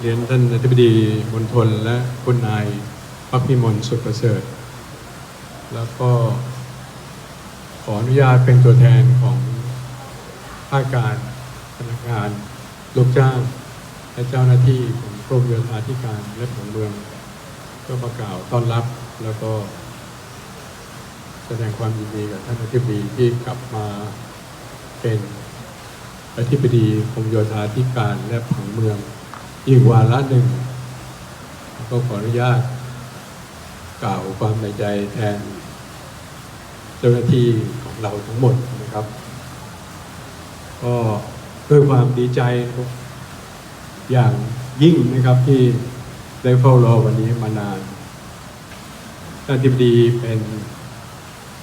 เรียนท่านอธิบดีมณฑลและคุณนายพระพิมลสุดประเสริฐ แล้วก็ขออนุญาตเป็นตัวแทนของภาคการพนักงานลูกจ้าง และเจ้าหน้าที่ของกรมโยธาธิการและผังเมือง ก็มากล่าวต้อนรับแล้วก็ แสดงความยินดีกับท่านอธิบดีที่กลับมาเป็นอธิบดีกรมโยธาธิการและผังเมือง อีกวาระหนึ่ง ก็ขออนุญาต กล่าวความในใจแทน เจ้าหน้าที่ของเราทั้งหมดนะครับ ก็ด้วยความดีใจอย่างยิ่งนะครับที่ได้เฝ้ารอวันนี้มานานท่านอธิบดีเป็น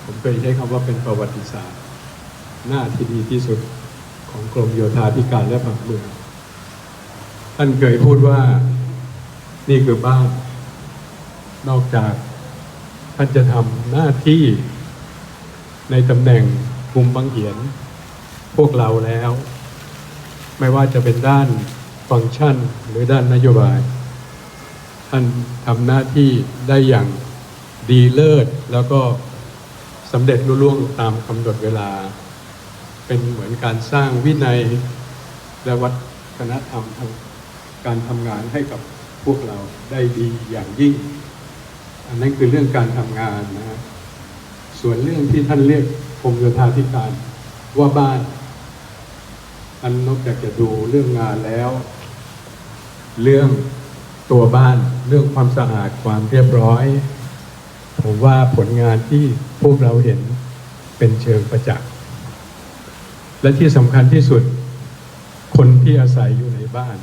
ผมเคยใช้คำว่าเป็นประวัติศาสตร์ หน้าที่ดีที่สุดของกรมโยธาธิการและผังเมือง ท่านเคยพูดว่านี่คือบ้าน นอกจากท่านจะทำหน้าที่ในตำแหน่งกลุ่มบังเหียน พวกเราแล้ว ไม่ว่าจะเป็นด้านฟังก์ชันหรือด้านนโยบาย ท่านทำหน้าที่ได้อย่างดีเลิศ แล้วก็สำเร็จลุล่วงตามกำหนดเวลา เป็นเหมือนการสร้างวินัยและวัฒนธรรมทาง การทำงานให้กับพวกเราได้ดีอย่างยิ่ง อันนั้นคือเรื่องการทำงานนะฮะส่วนเรื่องที่ท่านเรียกกรมโยธาธิการว่าบ้าน อันนอกจากจะดูเรื่องงานแล้ว เรื่องตัวบ้านเรื่องความสะอาดความเรียบร้อย ผมว่าผลงานที่พวกเราเห็นเป็นเชิงประจักษ์และที่สำคัญที่สุดคนที่อาศัยอยู่ในบ้าน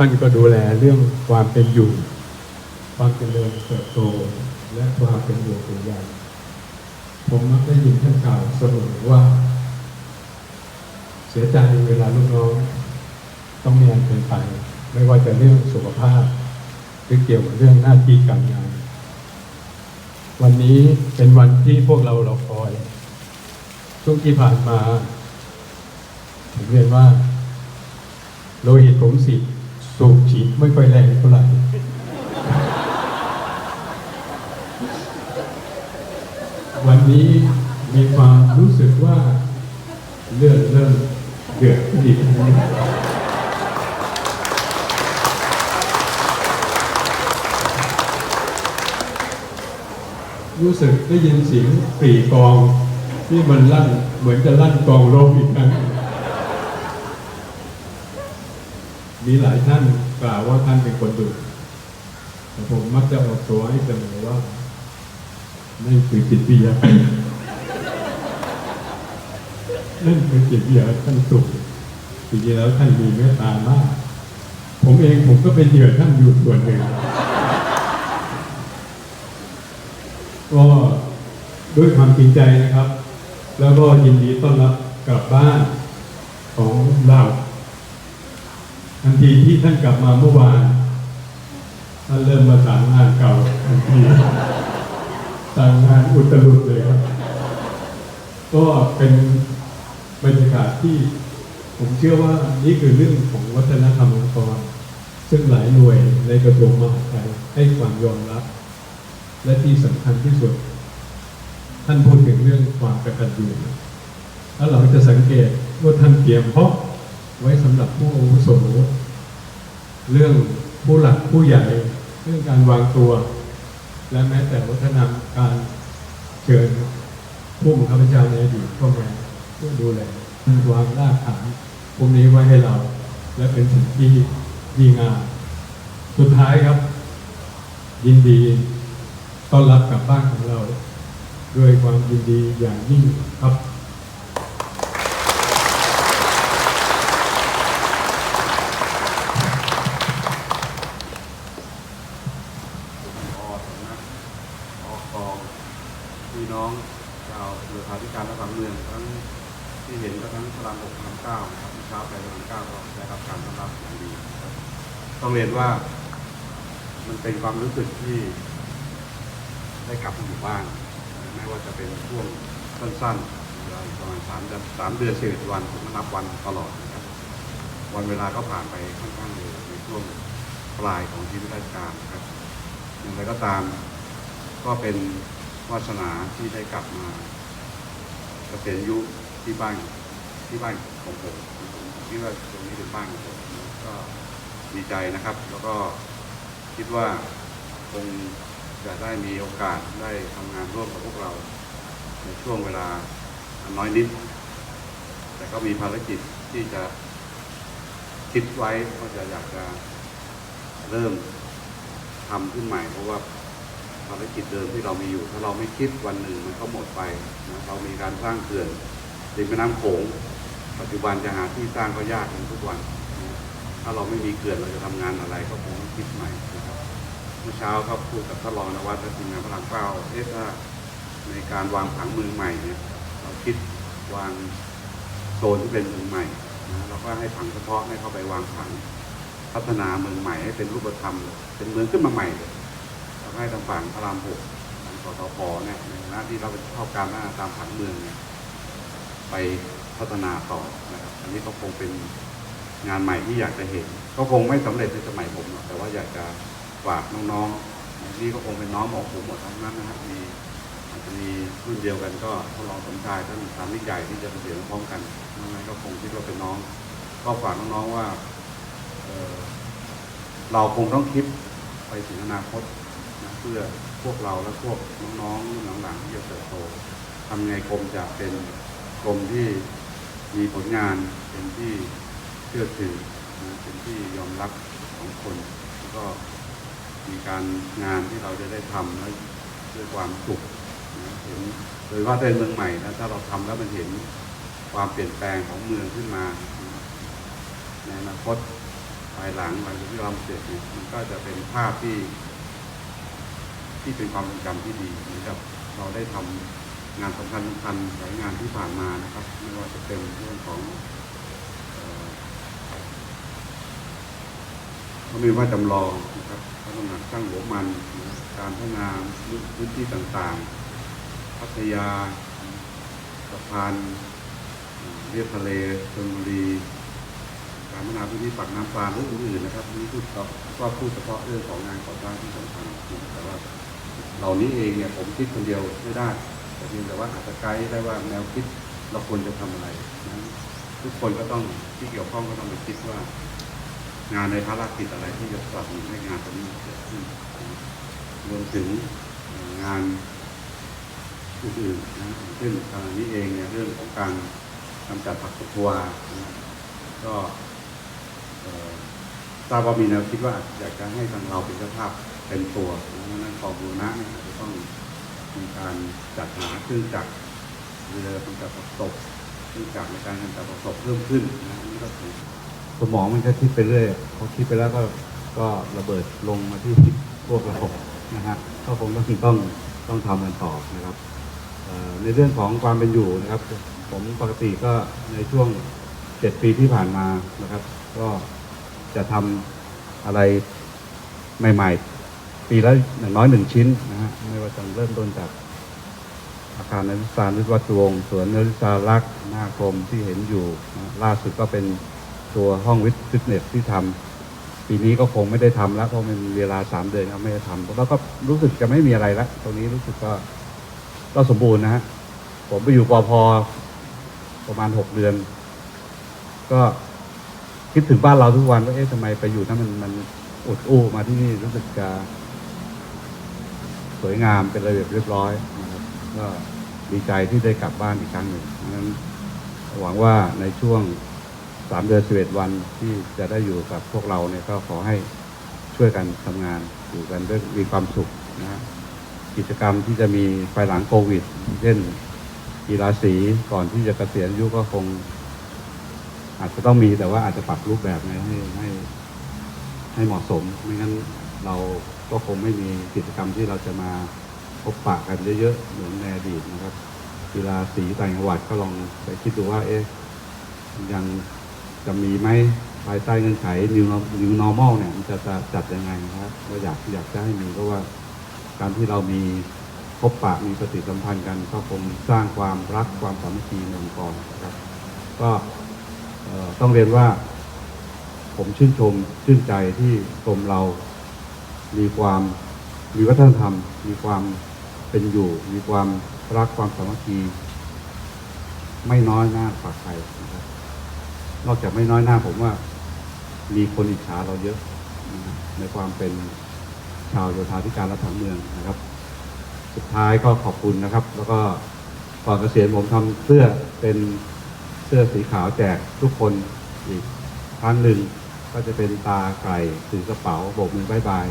ท่านก็ดูแลเรื่องความเป็นอยู่ ความเจริญเติบโต และความเป็นอยู่เป็นใหญ่ผมมักได้ยินท่านกล่าวเสมอว่า เสียใจเวลาลูกน้องต้องมีอันเป็นไป ไม่ว่าจะเรื่องสุขภาพ หรือเกี่ยวกับเรื่องหน้าที่การงาน วันนี้เป็นวันที่พวกเรารอคอย ช่วงที่ผ่านมาผมเรียนว่า โลหิตผมสี สูบฉีดไม่ค่อยแรงเท่าไหร่วันนี้มีความรู้สึกว่าเลือดเริ่มเดือดขึ้นอีกแล้วรู้สึกได้ยินเสียงปรีกอง ที่มันลั่นเหมือนจะลั่นกองรบอีกครั้ง มีหลายท่านกล่าวว่าท่านเป็นคนดุแต่ผมมักจะออกตัวให้เสมอว่านั่นคือจิตวิทยานั่นคือจิตวิทยาท่านสุขจริงๆแล้วท่านมีเมตตามาก ผมเองผมก็เป็นเหยื่อท่านอยู่ส่วนหนึ่งก็ด้วยความจริงใจนะครับ แล้วก็ยินดีต้อนรับกลับบ้านของเรา ทันทีที่ท่านกลับมาเมื่อวานท่านเริ่มมาสานงงานเก่าทันทีสานงงานอุตรุดเลยครับ ก็เป็นบรรยากาศที่ผมเชื่อว่านี่คือเรื่องของวัฒนธรรมองค์กรซึ่งหลายหน่วยในกระทรวงมหาดไทยให้ความยอมรับ และที่สำคัญที่สุด ท่านพูดถึงเรื่องความกระตัญญูแล้วเราจะสังเกตว่าท่านเตรียมเพราะ ไว้สำหรับผู้อาวุโสเรื่องผู้หลักผู้ใหญ่เรื่องการวางตัว และแม้แต่วัฒนธรรมการเชิญผู้บังคับบัญชาในอดีตเข้ามาเพื่อดูแลวางรากฐานพวกนี้ไว้ให้เรา และเป็นสิ่งที่ดีงามสุดท้ายครับ ยินดีต้อนรับกลับบ้านของเรา ด้วยความยินดีอย่างยิ่งครับ พอสำนักพอกองพี่น้องชาวโยธาธิการและผังเมืองทั้งที่เห็นก็ทั้งพลังหกพลังเก้านะครับที่เช้าไปพลังเก้าก็ได้รับการต้อนรับอย่างดีนะครับ ต้องเรียนว่า มันเป็นความรู้สึกที่ได้กลับมาอยู่บ้านไม่ว่าจะเป็นช่วงสั้นๆเวลาประมาณสามเดือนสามเดือนสิบเอ็ดวันผมนับวันตลอดนะครับ วันเวลาก็ผ่านไปค่อนข้างเร็วในช่วงปลายของชีวิตราชการนะครับอย่างไรก็ตามก็เป็นวาสนาที่ได้กลับมาเกษียณอายุที่บ้านที่บ้านของผมผมคิดว่าตรงนี้เป็นบ้านของผมก็ ดีใจนะครับ แล้วก็คิดว่าคงจะได้มีโอกาสได้ทำงานร่วมกับพวกเรา ในช่วงเวลาน้อยนิด แต่ก็มีภารกิจที่จะคิดไว้ว่าจะอยากจะเริ่มทำขึ้นใหม่ เพราะว่าภารกิจเดิมที่เรามีอยู่ ถ้าเราไม่คิดวันหนึ่งมันก็หมดไปนะเรามีการสร้างเขื่อนริมแม่น้ำโขงปัจจุบันจะหาที่สร้างก็ยากกันทุกวัน ถ้าเราไม่มีเขื่อเราจะทำงานอะไรก็คงต้องคิดใหม่นะครับเมื่อเช้าก็พูดกับท่านรองนวัดและทีมงานพลังเป้าเอ๊ะถ้าในการวางผังเมืองใหม่เนี่ยเราคิดวางโซนที่เป็นเมืองใหม่นะเราก็ให้ผังเฉพาะให้เข้าไปวางผังพัฒนาเมืองใหม่ให้เป็นรูปธรรมเลยเป็นเมืองขึ้นมาใหม่เลยแล้วก็ให้ทางฝั่งพระรามหกทางสตพเนี่ยในหน้าที่เราเป็นข้าการพัฒนาตามผังเมืองเนี่ยไปพัฒนาต่อนะครับ อันนี้ก็คงเป็น งานใหม่ที่อยากจะเห็น ก็คงไม่สำเร็จในสมัยผมหรอกแต่ว่าอยากจะฝากน้องๆนี่ก็คงเป็นน้องของผมหมดทั้งนั้นนะครับมีอาจจะมีรุ่นเดียวกันก็ท่านรองสมชายท่านสามิใหญ่ที่จะเกษียณพร้อมกันนั้นก็คงคิดว่าเป็นน้อง ก็ฝากน้องๆว่าเเราคงต้องคิดไปถึงอนาคตนะเพื่อพวกเราและพวกน้องๆรุ่นหลังๆที่จะเติบโตทำไงกรมจะเป็นกรมที่มีผลงานเป็นที่ เชื่อถือนะเป็นที่ยอมรับของคน แล้วก็มีการงานที่เราจะได้ทำแล้วด้วยความสุขนะเห็นโดยว่าเป็นเมืองใหม่นะถ้าเราทำแล้วมันเห็นความเปลี่ยนแปลงของเมืองขึ้นมาในอนาคตภายหลังหลังจากที่เราเสร็จเนี่ยมันก็จะเป็นภาพที่ ที่เป็นความทรงจำที่ดีเหมือนกับเราได้ทำงานสำคัญสำคัญหลายงานที่ผ่านมานะครับ ไม่ว่าจะเป็นเรื่องของเอ่อ เขามีว่าจำลองนะครับพระตำหนักช่างหัวมันนะการพัฒนาพื้นที่ต่างๆ พัทยาสะพานเรียบทะเลชลบุรีการพัฒนาพื้นที่ปากน้ำปลาและอื่นๆนะครับนี่พูดก็ก็พูดเฉพาะเรื่องของงานก่อสร้างที่สำคัญแต่ว่าเหล่านี้เองเนี่ยผมคิดคนเดียวไม่ได้ แต่เพียงแต่ว่าอาจจะไกด์ได้ว่าแนวคิดเราควรจะทำอะไรนะทุกคนก็ต้องที่เกี่ยวข้องก็ต้องไปคิดว่า งานในภารกิจอะไรที่จะสนับสนุนให้งานตรงนี้เกิดขึ้นรวมถึงงานอื่นๆนะเช่นขณะนี้เองเนี่ยเรื่องของการกำจัดผักตบชวาก็ทราบว่ามีแนวคิดว่าอยากจะให้ทางเราเป็นเจ้าภาพเป็นตัวนะดังนั้นกองบูรณะเนี่ยจะต้องมีการจัดหาเครื่องจักรเรือกำจัดผักตบเครื่องจักรในการกำจัดผักตบเพิ่มขึ้นนะนี่ก็คือ สมองมันก็คิดไปเรื่อยพอคิดไปแล้วก็ก็ระเบิดลงมาที่พวกระบบนะฮะก็คงต้องต้องต้องทำกันต่อนะครับในเรื่องของความเป็นอยู่นะครับ ผมปกติก็ในช่วงเจ็ดปีที่ผ่านมานะครับ ก็จะทำอะไรใหม่ๆ ปีละอย่างน้อยหนึ่งชิ้นนะฮะไม่ว่าจะเริ่มต้นจากอาคารนักศึกษาวิศวะวงศ์สวนนักศึกษารักษ์หน้ากรมที่เห็นอยู่นะล่าสุดก็เป็น ตัวห้องวิทย์ฟิตเนสที่ทำปีนี้ก็คงไม่ได้ทำแล้วเพราะมันเวลาสามเดือนก็ไม่ได้ทำแล้วก็รู้สึกจะไม่มีอะไรแล้วตรงนี้รู้สึกก็ก็สมบูรณ์นะฮะผมไปอยู่ปอพประมาณหกเดือน ก็คิดถึงบ้านเราทุกวันว่าเอ๊ะทำไมไปอยู่นั้นมันมันอุดอู้มาที่นี่รู้สึกจะสวยงามเป็นระเบียบเรียบร้อยนะครับก็ดีใจที่ได้กลับบ้านอีกครั้งหนึ่งเพราะฉะนั้นหวังว่าในช่วง สามเดือนสิบเอ็ดวันที่จะได้อยู่กับพวกเราเนี่ยก็ขอให้ช่วยกันทำงานอยู่กันด้วยมีความสุขนะฮะกิจกรรมที่จะมีภายหลังโควิด เช่นกีฬาสีก่อนที่จะเกษียณอายุก็คง อาจจะต้องมีแต่ว่าอาจจะปรับรูปแบบให้ให้ให้ให้เหมาะสม ไม่งั้นเราก็คงไม่มีกิจกรรมที่เราจะมาพบปะกันเยอะๆเหมือนในอดีตนะครับกีฬาสีต่างจังหวัดก็ลองไปคิดดูว่า เอ๊ะยัง จะมีไหมภายใต้เงื่อนไข new Norm- new normal เนี่ยมันจะจะจัดยังไงนะครับก็อยากอยากจะให้มีเพราะว่าการที่เรามีพบปะมีปฏิสัมพันธ์กันก็คงสร้างความรักความสามัคคีในองค์กรนะครับ ก็ต้องเรียนว่า ผมชื่นชมชื่นใจที่กรมเรามีความมีวัฒนธรรม มีความเป็นอยู่ มีความรักความสามัคคี ไม่น้อยหน้าฝากใครนะครับ นอกจากไม่น้อยหน้าผมว่า มีคนอิจฉาเราเยอะนะในความเป็นชาวโยธาธิการและผังเมืองนะครับ สุดท้ายก็ขอบคุณนะครับ แล้วก็ก่อนเกษียณผมทำเสื้อเป็นเสื้อสีขาวแจกทุกคนอีกครั้งหนึ่งก็จะเป็นตาไก่ถือกระเป๋าโบกมือบายบาย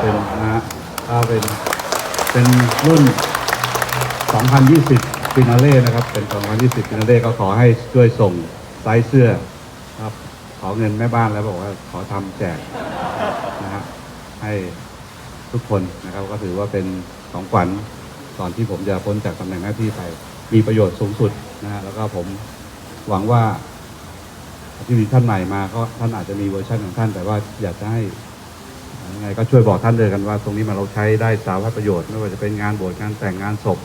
เป็นนะฮะถ้าเป็นเป็นรุ่น 2020ฟินาเล่นะครับ เป็น 2020ฟินาเล่ก็ขอให้ช่วยส่ง ไซส์เสื้อครับขอเงินแม่บ้านแล้วบอกว่าขอทำแจกนะฮะให้ทุกคนนะครับ ก็ถือว่าเป็นของขวัญก่อนที่ผมจะพ้นจากตำแหน่งหน้าที่ไป มีประโยชน์สูงสุดนะฮะแล้วก็ผมหวังว่าที่มีท่านใหม่มาก็ท่านอาจจะมีเวอร์ชันของท่าน แต่ว่าอยากจะให้ยังไงก็ช่วยบอกท่านเลยกันว่า ตรงนี้มันเราใช้ได้สาธารณประโยชน์ไม่ว่าจะเป็นงานบวชงานแต่งงานศพ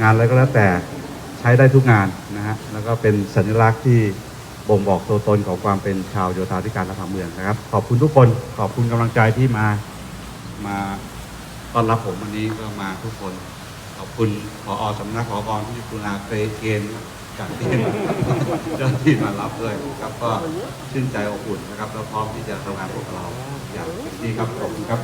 งานอะไรก็แล้วแต่ใช้ได้ทุกงานนะฮะแล้วก็เป็นสัญลักษณ์ที่ บ่งบอกตัวตนของความเป็นชาวโยธาธิการและผังเมืองนะครับ ขอบคุณทุกคนขอบคุณกำลังใจที่มามาต้อนรับผมวันนี้ก็มาทุกคน ขอบคุณผอสำนักผอกรที่กรุณาเคเกณฑ์จากที่เจ้าหน้าที่มารับด้วยครับก็ชื่นใจอบอุ่นนะครับเราพร้อมที่จะทำงานพวกเราอย่างเต็มที่ครับขอบคุณครับ